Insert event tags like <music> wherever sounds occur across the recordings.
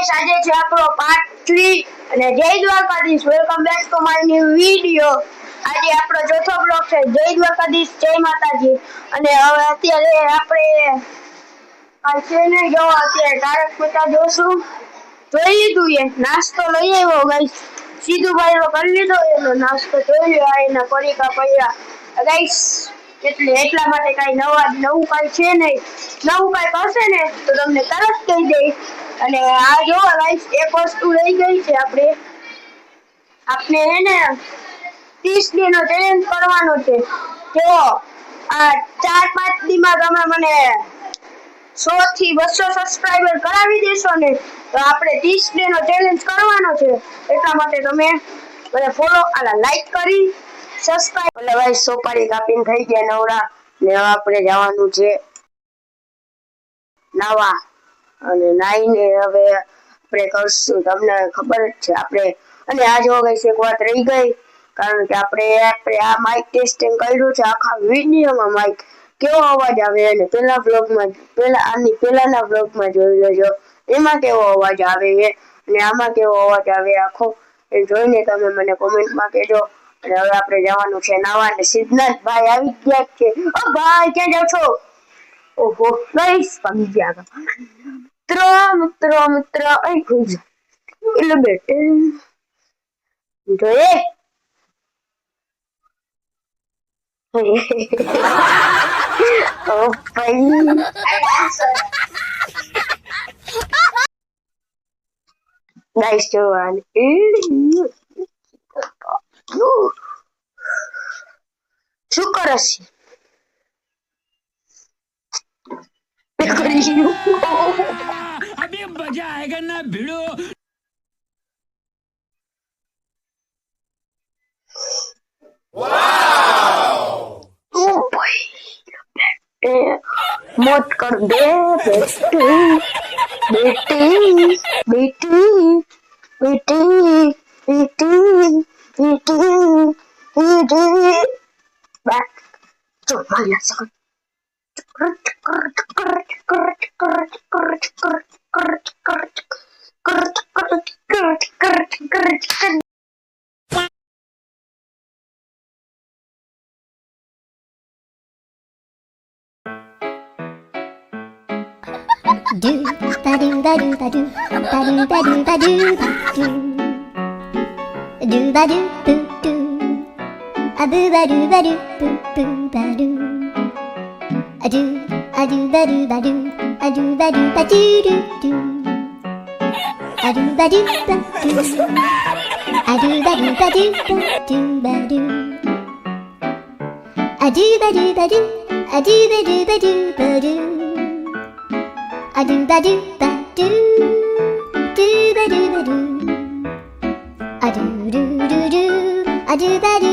Guys, આજે છે આપણો પાર્ટ 3 અને જય Dwarkadhish. Welcome back to my new video આજે આપણો ચોથો બ્લોગ છે. જય દ્વારકાધીશ, જય માતાજી. અને હવે અત્યારે આપણે આ છે જો અત્યારે તારક મહેતા જોશું. જોઈ લીધું એ? નાસ્તો લઈ આવ્યો ગાઈસ. સીધું ભાઈ કરી લીધો એનો નાસ્તો. જોઈ લ્યો આ એના પરીકા પડ્યા. ગાઈસ એટલે એટલા માટે કઈ નવા નવું કઈ છે નહીં. નવું કઈ કરશે ને, તો તમને તરત કહી દઈશ. અને આ જો ગાઈસ એક વસ્તુ રહી ગઈ છે આપણે. આપણે હે ને 30 દી ચેલેન્જ કરવાનો છે. જો, આ ચાર પાંચ દીમાં તમે મને સો થી બસો સબસ્ક્રાઇબર કરાવી દેશો ને, તો આપણે 30 ડે નો ચેલેન્જ કરવાનો છે. એટલા માટે તમે મને ફોલો આલા લાઈક કરી. સબસ્ક્રાઇબ એટલે ભાઈ સોપારી કાપીને થઈ ગયા નવરા. ને આપણે જવાનું છે નાવા. અને નાઈને હવે આપણે કરશું. તમને ખબર જ છે આપણે. અને આ જો ગઈ એક વાત રહી ગઈ. કારણ કે આપણે આપણે આ માઇક ટેસ્ટિંગ કર્યું છે. આખા વિડીયોમાં માઇક કેવો અવાજ આવે અને પેલા બ્લોગમાં પેલા આની પેલાના બ્લોગમાં જોઈ લેજો. એમાં કેવો અવાજ આવે અને આમાં કેવો અવાજ આવે આખો? એ જોઈને તમે મને કોમેન્ટમાં કહેજો. અને હવે આપણે જવાનું છે નાવા ને સિદ્ધાર્થ ભાઈ આવી ગયા કે ઓ ભાઈ, ક્યાં જાવ છો? ઓહો ગાઈસ પગી ગયા મિત્ર મિત્ર મિત્ર અહીં ખુજ એટલે બેટે. જોઈએ. <laughs> ઓ <laughs> depresi. Abi कर दे बेटी बेटी बेटी बेटी बेटी बेटी बेटी coba lihat Cukur, cukur, cukur, cukur, cukur, cukur, cukur, cukur, cukur, cukur. Do ba do ba do ba do ba do ba do ba do ba do ba do ba do ba do do ba do boo a boo ba doo ba doo boo boo ba doo a doo a doo ba doo ba doo a doo ba doo ba doo doo doo a doo ba doo ba doo a doo ba doo ba doo ba doo ba doo a doo ba doo ba doo a doo ba doo ba doo ba doo a doo ba doo ba doo doo ba doo ba doo a doo doo doo doo a doo ba doo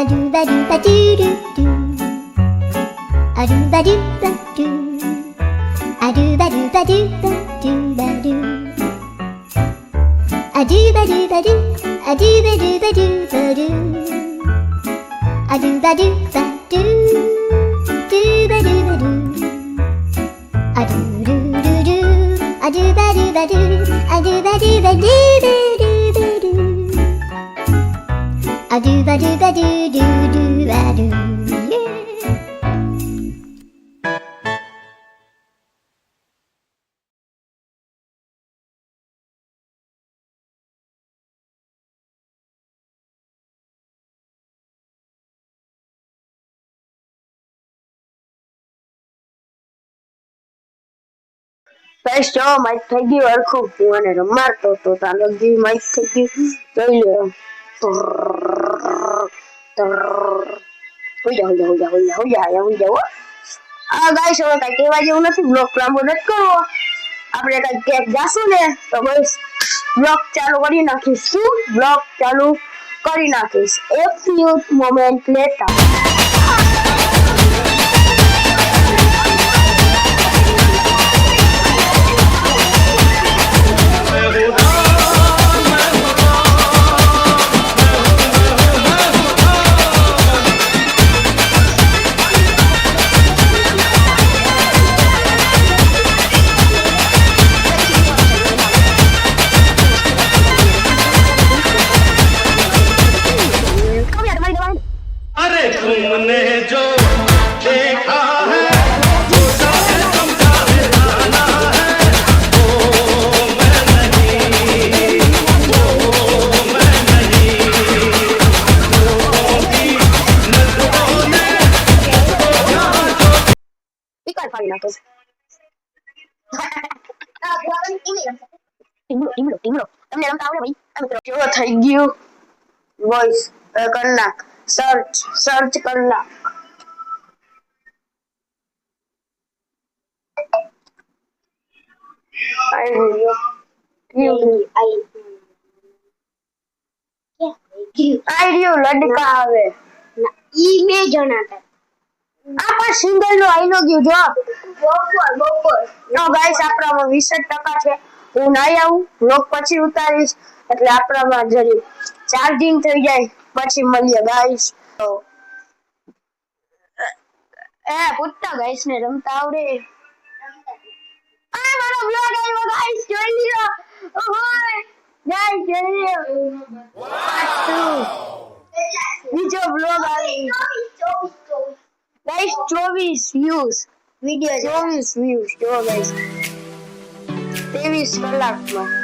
a doo ba doo ba doo doo doo. A doo ba doo ba doo. A doo ba doo ba doo ba doo ba doo. A doo ba doo ba doo. A doo ba doo ba doo ba doo. A doo ba doo ba doo. Doo ba doo ba doo. A doo doo doo doo. A doo ba doo ba doo. A doo ba doo ba doo doo. A do ba do ba do do do ba do yeah બસ જો mike થઈ ગયું હરખું હું અને રમાડતો તો ત્યાં લગી Mike થઈ ગયું જોઈ લે આ ગાઈસ, હવે કઈ કહેવા જેવું નથી. બ્લોક લાંબો નથી કરવો. આપણે કઈ ક્યાંક જાશું ને, તો બ્લોગ ચાલુ કરી નાખીશ. શું બ્લોગ ચાલુ કરી નાખીશ. એ ફ્યુ મોમેન્ટ લેટર કેવો થઈ ગયું. વોઇસ કલાક. સર્ચ સર્ચ કલાક. લડકા આવે. ઈ બે જણા હતા. આ પણ સિંગલ નો આઈનો ગયું જો. બપોર બપોર. નો ગાઈસ આપણામાં 20% છે. હું નાઈ આવું લોક પછી ઉતારીશ. એટલે આપણામાં જરી ચાર્જિંગ થઈ જાય પછી મળીએ ગાઈસ એ પૂછતા ગાઈસ ને રમતા આવડે. આ મારો બ્લોગ આવ્યો ગાઈસ જોઈ લીધો ઓય ગાઈસ જોઈ લ્યો. બીજો બ્લોગ આવ્યો ગાઈસ 24 વ્યૂઝ વિડિયો 24 વ્યૂઝ જો ગાઈસ 23 કલાકમાં.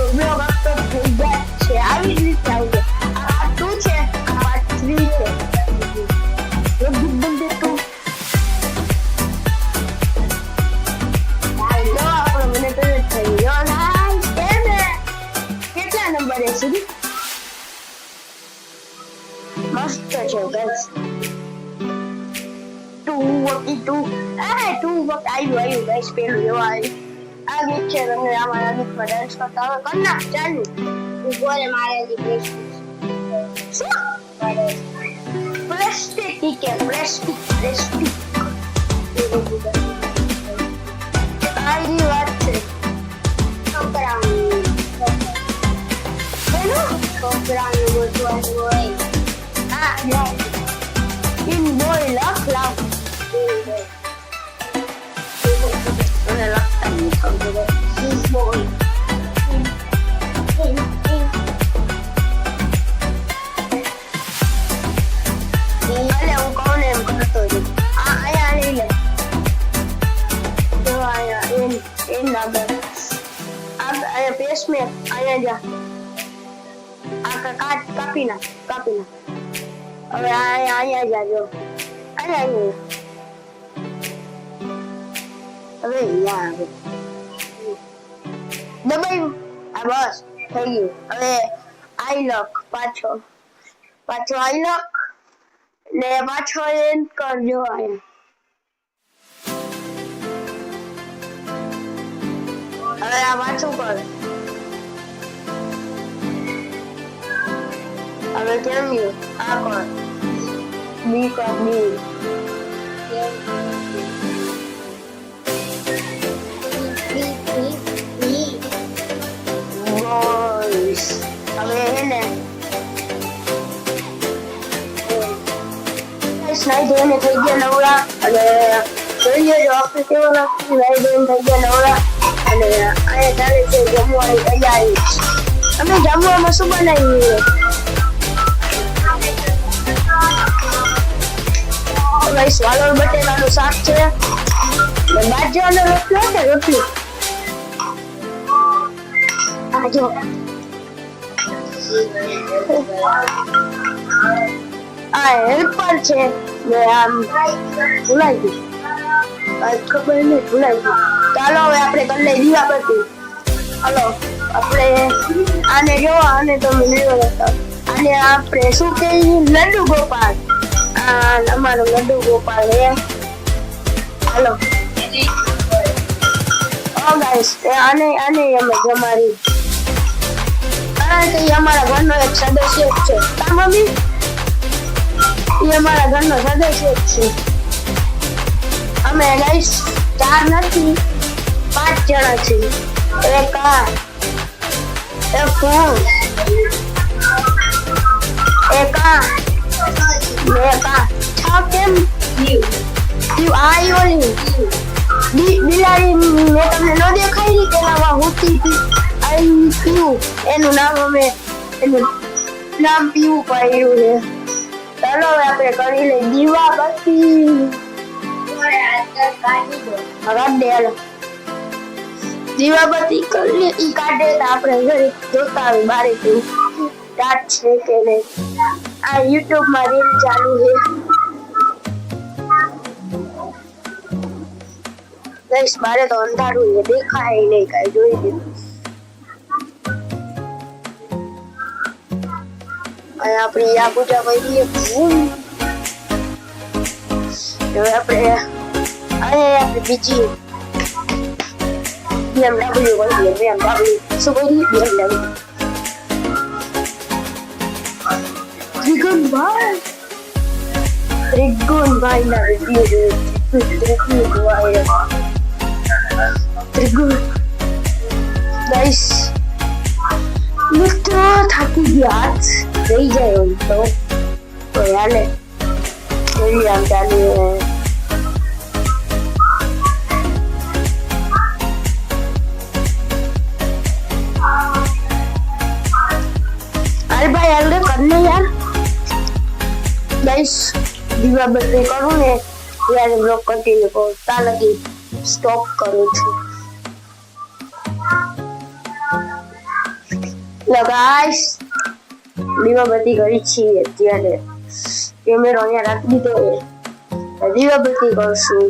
મસ્ત guys. ટુ વકી ટુ એ ટુ વક આવ્યું આવ્યું ગાઈસ પેલું એવા આ ગીત છે તમને આ ગીતમાં ડાન્સ કરતા હવે કર નાખ ચાલુ. રે મારે હજી શું? પ્લાસ્ટિક ઠીક છે પ્લાસ્ટિક પ્લાસ્ટિક. આની વાત છે. છોકરાઓની? છોકરાઓનું બધું હોય. હા જાય ઇન બોય લખ લાવ ઇન બોય મને લખતા નહીં ખબર ઇન બોય ઇન ઇન અલે હું કહું ને એમ કરતો જ આ આયા લઈ લે જો આયા એન હવે આયા જાજો આયા આયા હવે અહીંયા આવે. દબાયું આ બસ, થઈ ગયું. હવે આઈ લોક પાછો. પાછો આઈ લોક. ને પાછો એમ કરજો અહીંયા. હવે આ પાછું કર. હવે કેમ ગયું આ કોણ બી કોણ બી બોys ને સ્નાઈ ધોઈને થઈ ગયા નવરા અને જોઈ લેજો આપણે કેવો લાગતું સ્નાઈ ધોઈને થઈ નવરા અને અહીંયા ચાલે છે જમવાની તૈયારી અમે જમવામાં શું બનાવીએ ભાઈ વાલોર બટેટાનું શાક છે. બાજરાનો રોટલો છે રોટલી. આ જો. આ હેલ્પર છે. ને આમ ભૂલાઈ ગયું. ખબર નહીં, ભૂલાઈ ગયું. ચાલો, હવે આપણે કરી દીવા બધી હલો, આપણે આને જો આને તો મને નહીં આને આપણે શું કહીએ? લડ્ડુ ગોપાલ. અમારો લડુ ગોપાલ હે હાલો ઓ ગાઈસ અમે જમારી અમારા ઘરનો એક સદસ્ય જ છે એ અમારા ઘરનો સદસ્ય જ છે અમે ગાઈસ ચાર નથી પાંચ જણા છીએ એક આ એક હું એક આ જીવ આ ઈ ઓલી બિ- બિલાડી મેં તમને ન રહી તેનામાં હોતી હતી આઈ પીવું એનું નામ અમે એનું નામ પીવું પાડ્યું છે ચાલો હવે આપણે કરી લઈએ દીવા બત્તી દીવાબત્તી કરી લે ઈ કાઢે તો આપણે ઘરે જોતા હોય બારે કેવું રાત છે કે નહીં આ યુટ્યુબમાં રીલ ચાલુ છે. ગઈશ બારે તો અંધારું છે, દેખાય નહીં કાંઈ, જોઈ લીધું અને આપણી આ પૂજા કરી હવે આપણે અને આપણે બીજી BMW કરીએ BMW શું કરીએ BMW ત્રિગુણભાઈ ત્રિગુણભાઈ ના રિવ્યુ ત્રિગુણભાઈ ત્રિગુણ ગાઈસ મિત્રો થાકી ગયા હાથ થઈ જાય હોય તો તો હાલે જોઈએ આમ ચાલુ અરે ભાઈ હાલ કરને યાર ગાઈસ દીવા બત્તી કરું ને, ત્યારે બ્લોક કન્ટિન્યુ કરું ત્યાં લગી સ્ટોપ કરું છું. ગાઈસ દીવાબત્તી કરી છીએ અત્યારે. કેમેરો અહીંયા રાખી દીધો દીવાબત્તી કરશું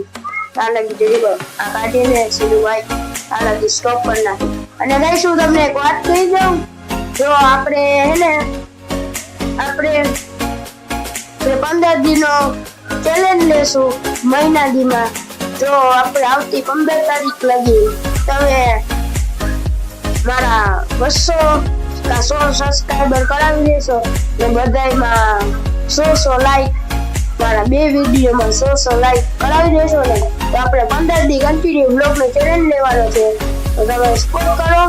ત્યાં લગી લો આ કાઢીને સીધું વાઈટ ત્યાં લગી સ્ટોપ કરી નાખી. અને ગાઈશ હું તમને એક વાત કહી દઉં. જો આપણે, હે ને, આપણે આપણે પંદર દિનો ચેલેન્જ લેશું મહિના દીમાં. જો આપણે આવતી પંદર તારીખ લગી, તમે મારા બસો કા સો સબસ્ક્રાઈબર કરાવી દેશો ને બધાયમાં સો સો લાઈક મારા બે વિડીયોમાં સો સો લાઈક કરાવી દેશો ને. તો આપણે પંદર દી કન્ટિન્યુ બ્લોગનો ચેલેન્જ લેવાનો છે. તો તમે સપોર્ટ કરો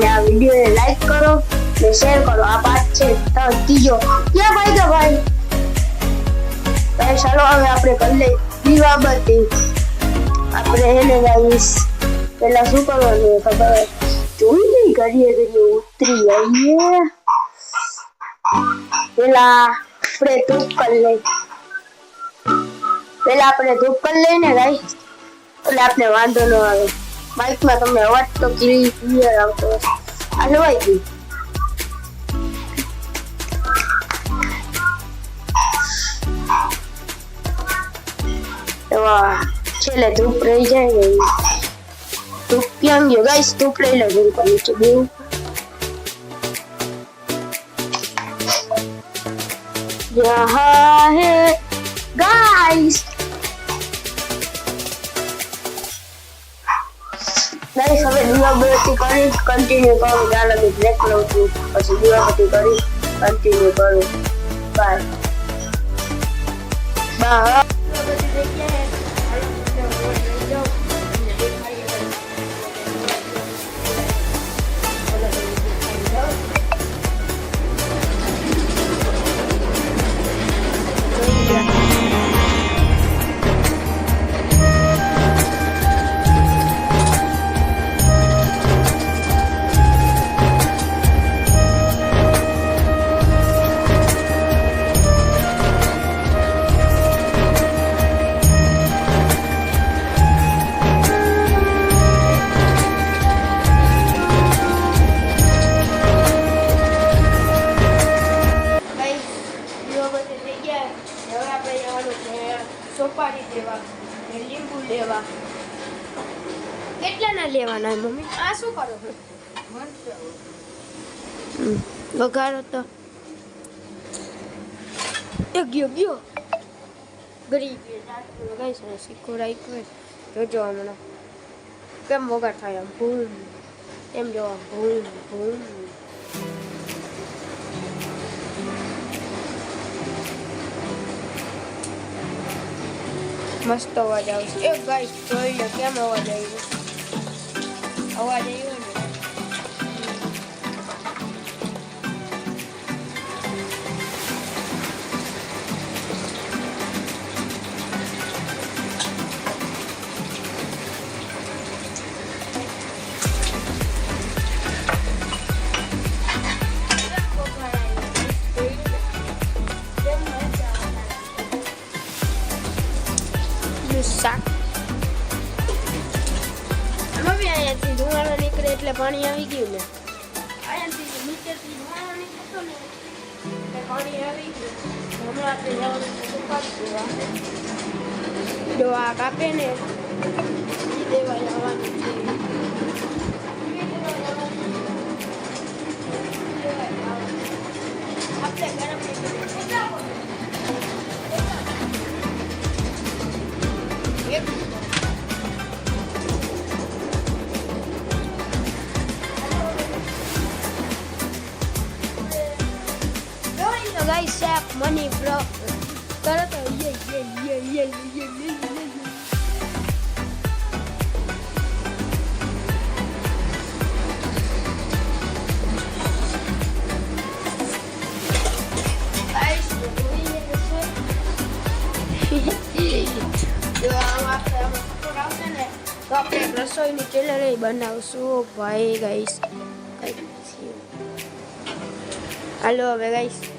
ને આ વિડીયોને લાઈક કરો ને શેર કરો. આ પાંચ છે. તો ત્રીજો, ક્યાં ભાઈ તો ભાઈ? ચાલો હવે આપણે કરી લઈએ દીવાબત્તી આપણે એને ગાઈસ પેલા શું કરવાનું ખબર? જોઈ નહીં કરીએ ઘડીએ ઉતરી આવીએ. પેલા આપણે ધૂપ કરી લઈ પેલા આપણે ધૂપ કરી લઈને ગાઈ એટલે આપણે વાંધો ન આવે. બાઇકમાં તમને અવાજ તો ક્લિયર આવતો હશે. આ લવાઈ ગયું એવા છેલ્લે ધૂપ રહી જાય ને ઈ. ધૂપ ક્યાં ગયો ગાઈસ ધૂપ લઈ લો ધૂપ નીચે બેવું यहाँ है गाइस ગાઈસ હવે દીવાબત્તી કરી કન્ટિન્યુ કરું ચાલો હું બ્રેક લઉં છું પછી દીવાબત્તી કરી કન્ટિન્યુ કરું બાય બાય સોપારી દેવા ને લીંબુ લેવા. કેટલાના લેવાના મમ્મી? આ શું કરો વઘારો તો. ગયો ગયો. ગરી ગયો ગાઈસ ને સિક્કો રાખ્યો જોજો હમણાં. કેમ વઘાર થાય આમ? ભૂલ એમ જોવા ભૂલ ભૂલ. મસ્ત અવાજ આવશે એ ગાઈસ જોઈ લો કેમ અવાજ આવ્યો અવાજ આવ્યો અહીંયાથી ધુમાડો નીકળે એટલે પાણી આવી ગયું ને. અહીંયાથી નીચેથી નીકળતો ને એટલે પાણી આવી ગયું. હમણાં આપણે જવાનું છે સુપારી દેવા જો આ કાપે ને દેવા જવાનું છે. guys have money, bro. Karate, yeah, yeah, yeah, yeah, yeah, yeah, yeah.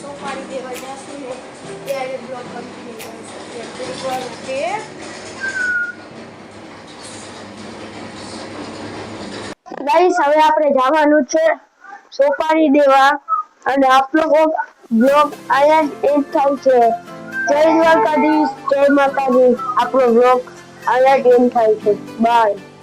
સોપારી દેવા જશું ને ત્યારે બ્લોગ કન્ટિન્યુ કરીશું કે ગાઈસ હવે આપણે જવાનું છે સોપારી દેવા અને આપણો બ્લોગ અહીંયા જ એન્ડ થાય છે. જય દ્વારકાધીશ, જય માતાજી. આપણો બ્લોગ અહીંયા એન્ડ થાય છે. બાય